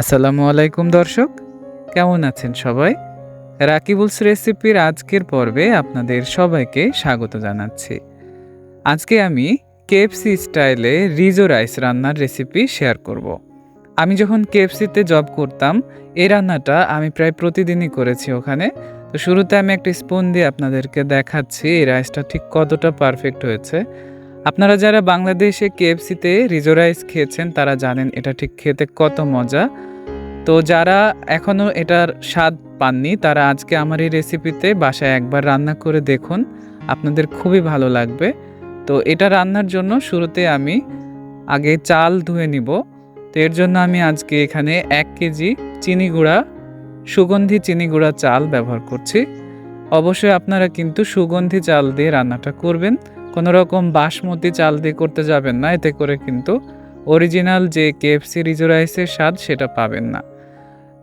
আসসালামু আলাইকুম দর্শক, কেমন আছেন সবাই? রাকিবুলস রেসিপির আজকের পর্বে আপনাদের সবাইকে স্বাগত জানাচ্ছি। আজকে আমি কেএফসি স্টাইলে রিজো রাইস রান্নার রেসিপি শেয়ার করব। আমি যখন কেএফসিতে জব করতাম, এই রান্নাটা আমি প্রায় প্রতিদিনই করেছি ওখানে। তো শুরুতে আমি একটা স্পুন দিয়ে আপনাদেরকে দেখাচ্ছি এই রাইসটা ঠিক কতটা পারফেক্ট হয়েছে। আপনারা যারা বাংলাদেশে কেএফসিতে রিজো রাইস খেয়েছেন, তারা জানেন এটা ঠিক খেতে কত মজা। তো যারা এখনও এটার স্বাদ পাননি, তারা আজকে আমার এই রেসিপিতে বাসায় একবার রান্না করে দেখুন। আপনাদের খুবই ভালো লাগবে। তো এটা রান্নার জন্য শুরুতে আমি আগে চাল ধুয়ে নিব। তো এর জন্য আমি আজকে এখানে এক কেজি চিনি গুঁড়া, সুগন্ধি চিনি গুঁড়া চাল ব্যবহার করছি। অবশ্যই আপনারা কিন্তু সুগন্ধি চাল দিয়ে রান্নাটা করবেন। কোনো রকম বাসমতি চাল দিয়ে করতে যাবেন না, এতে করে কিন্তু অরিজিনাল যে কেএফসি রিজো রাইসের স্বাদ সেটা পাবেন না।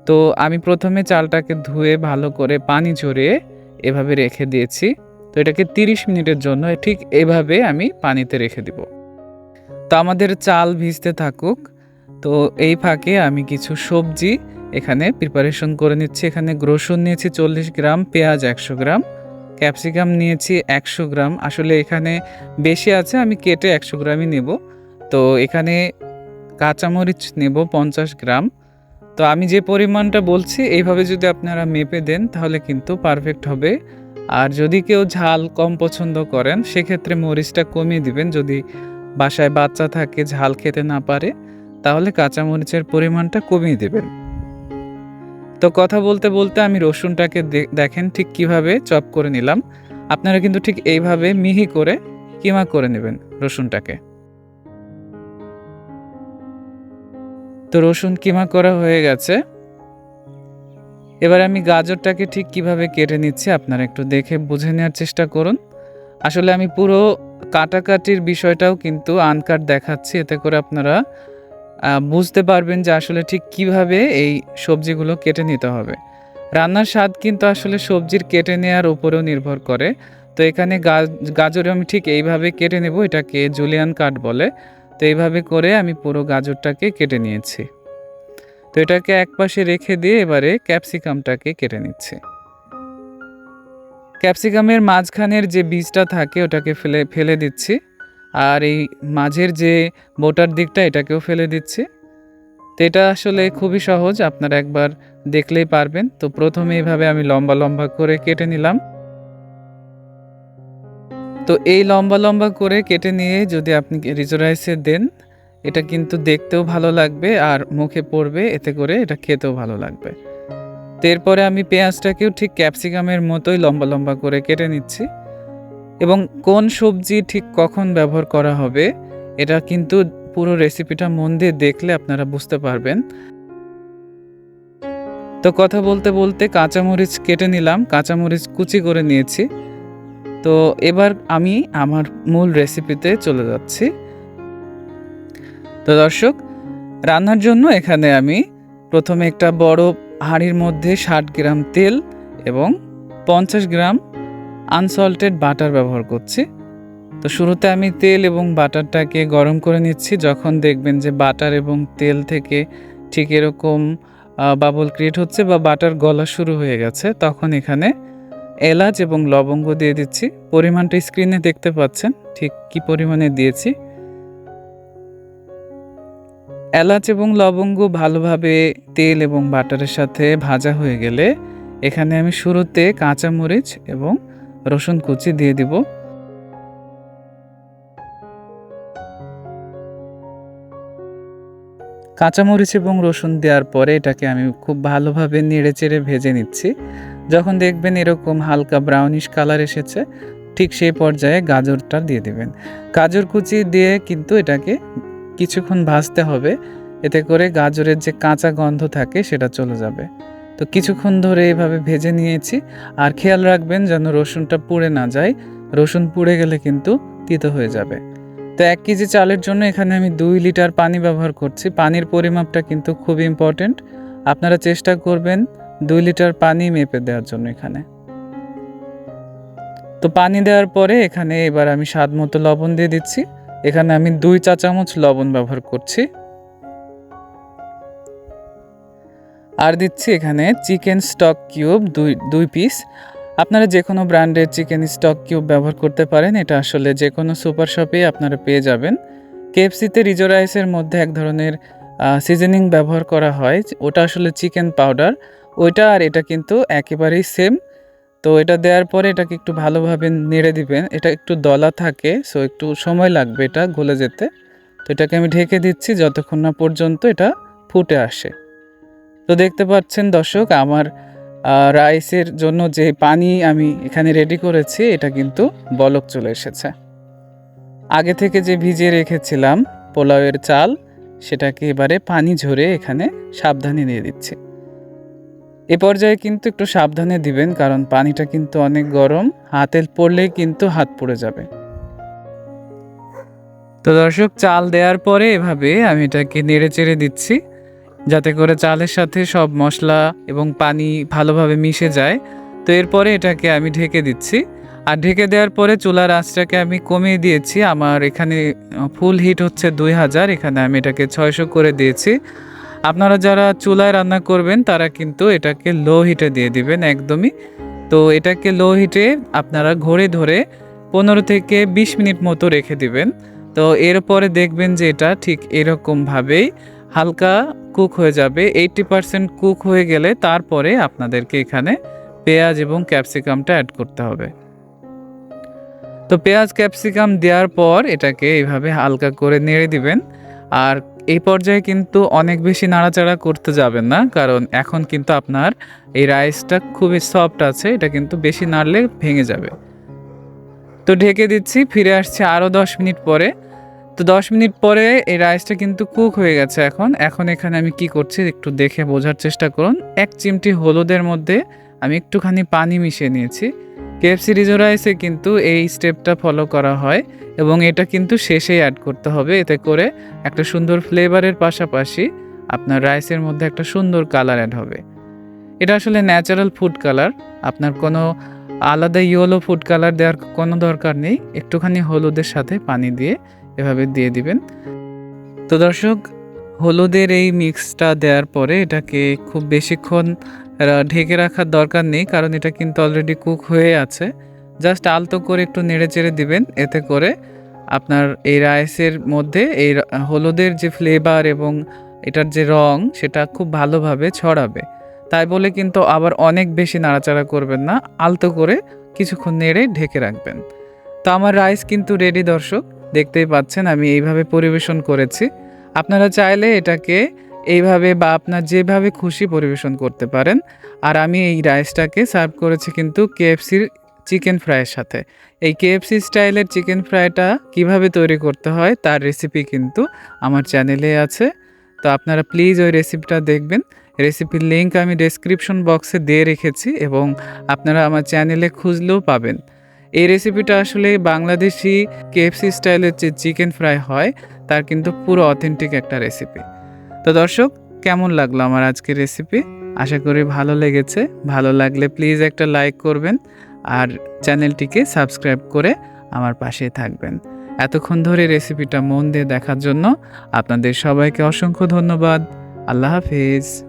তো আমি প্রথমে চালটাকে ধুয়ে ভালো করে পানি ঝরিয়ে এভাবে রেখে দিয়েছি। তো এটাকে তিরিশ মিনিটের জন্য ঠিক এভাবে আমি পানিতে রেখে দিব। তো আমাদের চাল ভিজতে থাকুক। তো এই ফাঁকে আমি কিছু সবজি এখানে প্রিপারেশন করে নিচ্ছি। এখানে রসুন নিয়েছি চল্লিশ গ্রাম, পেঁয়াজ একশো গ্রাম। ক্যাপসিকাম নিয়েছি একশো গ্রাম। আসলে এখানে বেশি আছে, আমি কেটে একশো গ্রামই নেব। তো এখানে কাঁচামরিচ নেব পঞ্চাশ গ্রাম। তো আমি যে পরিমাণটা বলছি, এইভাবে যদি আপনারা মেপে দেন, তাহলে কিন্তু পারফেক্ট হবে। আর যদি কেউ ঝাল কম পছন্দ করেন, সেক্ষেত্রে মরিচটা কমিয়ে দিবেন। যদি বাসায় বাচ্চা থাকে, ঝাল খেতে না পারে, তাহলে কাঁচামরিচের পরিমাণটা কমিয়ে দেবেন। তো কথা বলতে বলতে আমি রসুনটাকে দেখেন ঠিক কীভাবে চপ করে নিলাম। আপনারা কিন্তু ঠিক এইভাবে মিহি করে কিমা করে নেবেন রসুনটাকে। তো রসুন কিমা করা হয়ে গেছে। এবার আমি গাজরটাকে ঠিক কীভাবে কেটে নিচ্ছি আপনারা একটু দেখে বুঝে নেওয়ার চেষ্টা করুন। আসলে আমি পুরো কাটাকাটির বিষয়টাও কিন্তু আনকাট দেখাচ্ছি, এতে করে আপনারা বুঝতে পারবেন যে আসলে ঠিক কীভাবে এই সবজিগুলো কেটে নিতে হবে। রান্নার স্বাদ কিন্তু আসলে সবজির কেটে নেওয়ার উপরেও নির্ভর করে। তো এখানে গাজ- গাজর আমি ঠিক এইভাবে কেটে নেব, এটাকে জুলিয়ান কাট বলে। তো এইভাবে করে আমি পুরো গাজরটাকে কেটে নিয়েছি। তো এটাকে একপাশে রেখে দিয়ে এবারে ক্যাপসিকামটাকে কেটে নিচ্ছি। ক্যাপসিকামের মাঝখানের যে বীজটা থাকে, ওটাকে ফেলে ফেলে দিচ্ছি। আর এই মাঝের যে বোটার দিকটা, এটাকেও ফেলে দিচ্ছি। তো এটা আসলে খুবই সহজ, আপনারা একবার দেখলেই পারবেন। তো প্রথমে এইভাবে আমি লম্বা লম্বা করে কেটে নিলাম। তো এই লম্বা লম্বা করে কেটে নিয়ে যদি আপনি রিজো রাইসে দেন, এটা কিন্তু দেখতেও ভালো লাগবে আর মুখে পড়বে, এতে করে এটা খেতেও ভালো লাগবে। তো এরপরে আমি পেঁয়াজটাকেও ঠিক ক্যাপসিকামের মতোই লম্বা লম্বা করে কেটে নিচ্ছি। এবং কোন সবজি ঠিক কখন ব্যবহার করা হবে, এটা কিন্তু পুরো রেসিপিটা মন দিয়ে দেখলে আপনারা বুঝতে পারবেন। তো কথা বলতে বলতে কাঁচামরিচ কেটে নিলাম, কাঁচামরিচ কুচি করে নিয়েছি। তো এবার আমি আমার মূল রেসিপিতে চলে যাচ্ছি। তো দর্শক, রান্নার জন্য এখানে আমি প্রথমে একটা বড় হাঁড়ির মধ্যে ষাট গ্রাম তেল এবং পঞ্চাশ গ্রাম আনসল্টেড বাটার ব্যবহার করছি। তো শুরুতে আমি তেল এবং বাটারটাকে গরম করে নিচ্ছি। যখন দেখবেন যে বাটার এবং তেল থেকে ঠিক এরকম বাবল ক্রিয়েট হচ্ছে বা বাটার গলা শুরু হয়ে গেছে, তখন এখানে এলাচ এবং লবঙ্গ দিয়ে দিচ্ছি। পরিমাণটা স্ক্রিনে দেখতে পাচ্ছেন ঠিক কি পরিমাণে দিয়েছি। এলাচ এবং লবঙ্গ ভালোভাবে তেল এবং বাটারের সাথে ভাজা হয়ে গেলে এখানে আমি শুরুতে কাঁচামরিচ এবং রসুন কুচি দিয়ে দিব। কাঁচামরিচ এবং রসুন দেওয়ার পরে এটাকে আমি খুব ভালোভাবে নেড়ে চেড়ে ভেজে নিচ্ছি। যখন দেখবেন এরকম হালকা ব্রাউনিশ কালার এসেছে, ঠিক সেই পর্যায়ে গাজরটা দিয়ে দিবেন। গাজর কুচি দিয়ে কিন্তু এটাকে কিছুক্ষণ ভাজতে হবে, এতে করে গাজরের যে কাঁচা গন্ধ থাকে সেটা চলে যাবে। তো কিছুক্ষণ ধরে এভাবে ভেজে নিয়েছি। আর খেয়াল রাখবেন যেন রসুনটা পুড়ে না যায়। রসুন পুড়ে গেলে কিন্তু তিতো হয়ে যাবে। তো এক কেজি চালের জন্য এখানে আমি দুই লিটার পানি ব্যবহার করছি। পানির পরিমাপটা কিন্তু খুব ইম্পর্টেন্ট আপনারা চেষ্টা করবেন দুই লিটার পানি মেপে দেওয়ার জন্য এখানে। তো পানি দেওয়ার পরে এখানে এবার আমি স্বাদ মতো লবণ দিয়ে দিচ্ছি। এখানে আমি দুই চা চামচ লবণ ব্যবহার করছি। আর দিচ্ছি এখানে চিকেন স্টক কিউব দুই দুই পিস। আপনারা যে কোনো ব্র্যান্ডের চিকেন স্টক কিউব ব্যবহার করতে পারেন। এটা আসলে যে কোনো সুপার শপেই আপনারা পেয়ে যাবেন। কেএফসিতে রিজো রাইসের মধ্যে এক ধরনের সিজনিং ব্যবহার করা হয়। ওটা আসলে চিকেন পাউডার। ওইটা আর এটা কিন্তু একেবারেই সেম। তো এটা দেওয়ার পরে এটাকে একটু ভালোভাবে নেড়ে দিবেন। এটা একটু দলা থাকে, সো একটু সময় লাগবে এটা গলে যেতে। তো এটাকে আমি ঢেকে দিচ্ছি, যতক্ষণ না পর্যন্ত এটা ফুটে আসে। তো দেখতে পাচ্ছেন দর্শক, আমার রাইসের জন্য যে পানি আমি এখানে রেডি করেছি, এটা কিন্তু বলক চলে এসেছে। আগে থেকে যে ভিজিয়ে রেখেছিলাম পোলাওয়ের চাল, সেটাকে এবারে পানি ঝরে এখানে সাবধানে দিয়ে দিচ্ছি এ পর্যায়ে কিন্তু একটু সাবধানে দিবেন, কারণ পানিটা কিন্তু অনেক গরম, হাতে পড়লেই কিন্তু হাত পড়ে যাবে। তো দর্শক, চাল দেওয়ার পরে এভাবে আমি এটাকে নেড়ে চেড়ে দিচ্ছি। যাতে করে চালের সাথে সব মশলা এবং পানি ভালোভাবে মিশে যায়। তো এরপরে এটাকে আমি ঢেকে দিচ্ছি। আর ঢেকে দেওয়ার পরে চুলার আঁচটাকে আমি কমিয়ে দিয়েছি। আমার এখানে ফুল হিট হচ্ছে দুই হাজার। এখানে আমি এটাকে ছয়শো করে দিয়েছি। আপনারা যারা চুলায় রান্না করবেন, তারা কিন্তু এটাকে লো হিটে দিয়ে দিবেন একদমই। তো এটাকে লো হিটে আপনারা ঘড়ি ধরে পনেরো থেকে বিশ মিনিট মতো রেখে দিবেন। তো এরপরে দেখবেন যে এটা ঠিক এরকমভাবেই হালকা কুক হয়ে যাবে। এইটটি পারসেন্ট কুক হয়ে গেলে তারপরে আপনাদেরকে এখানে পেঁয়াজ এবং ক্যাপসিকামটা অ্যাড করতে হবে। তো পেঁয়াজ ক্যাপসিকাম দেওয়ার পর এটাকে এইভাবে হালকা করে নেড়ে দিবেন। আর এই পর্যায়ে কিন্তু অনেক বেশি নাড়াচাড়া করতে যাবেন না, কারণ এখন কিন্তু আপনার এই রাইসটা খুবই সফট আছে, এটা কিন্তু বেশি নাড়লে ভেঙে যাবে। তো ঢেকে দিচ্ছি, ফিরে আসছে আরও দশ মিনিট পরে। তো দশ মিনিট পরে এই রাইসটা কিন্তু কুক হয়ে গেছে এখন। এখন এখানে আমি কি করছি একটু দেখে বোঝার চেষ্টা করুন। এক চিমটি হলুদের মধ্যে আমি একটুখানি পানি মিশিয়ে নিয়েছি। কেএফসি রিজো রাইসে কিন্তু এই স্টেপটা ফলো করা হয় এবং এটা কিন্তু শেষেই অ্যাড করতে হবে। এতে করে একটা সুন্দর ফ্লেভারের পাশাপাশি আপনার রাইসের মধ্যে একটা সুন্দর কালার অ্যাড হবে। এটা আসলে ন্যাচারাল ফুড কালার আপনার কোনো আলাদা ইয়েলো ফুড কালার দেওয়ার কোনো দরকার নেই। একটুখানি হলুদের সাথে পানি দিয়ে এভাবে দিয়ে দিবেন। তো দর্শক, হলুদের এই মিক্সটা দেওয়ার পরে এটাকে খুব বেশিক্ষণ ঢেকে রাখার দরকার নেই, কারণ এটা কিন্তু অলরেডি কুক হয়ে আছে। জাস্ট আলতো করে একটু নেড়ে চেড়ে দিবেন, এতে করে আপনার এই রাইসের মধ্যে এই হলুদের যে ফ্লেভার এবং এটার যে রং, সেটা খুব ভালোভাবে ছড়াবে। তাই বলে কিন্তু আবার অনেক বেশি নাড়াচাড়া করবেন না, আলতো করে কিছুক্ষণ নেড়ে ঢেকে রাখবেন। তো আমার রাইস কিন্তু রেডি দর্শক। দেখতেই পাচ্ছেন, আমি এইভাবে পরিবেশন করেছি। আপনারা চাইলে এটাকে এইভাবে বা আপনার যেভাবে খুশি পরিবেশন করতে পারেন। আর আমি এই রাইসটাকে সার্ভ করেছি কিন্তু কেএফসির চিকেন ফ্রাইয়ের সাথে। এই কেএফসি স্টাইলের চিকেন ফ্রাইটা কীভাবে তৈরি করতে হয় তার রেসিপি কিন্তু আমার চ্যানেলে আছে। তো আপনারা প্লিজ ওই রেসিপিটা দেখবেন। রেসিপির লিঙ্ক আমি ডেসক্রিপশন বক্সে দিয়ে রেখেছি এবং আপনারা আমার চ্যানেলে খুঁজলেও পাবেন। এই রেসিপিটা আসলে বাংলাদেশি কেএফসি স্টাইলের যে চিকেন ফ্রাই হয়, তার কিন্তু পুরো অথেন্টিক একটা রেসিপি তো দর্শক, কেমন লাগল আমার আজকের রেসিপি আশা করি ভালো লেগেছে। ভালো লাগলে প্লিজ একটা লাইক করবেন আর চ্যানেলটিকে সাবস্ক্রাইব করে আমার পাশে থাকবেন। এতক্ষণ ধরে রেসিপিটা মন দিয়ে দেখার জন্য আপনাদের সবাইকে অসংখ্য ধন্যবাদ। আল্লাহ হাফিজ।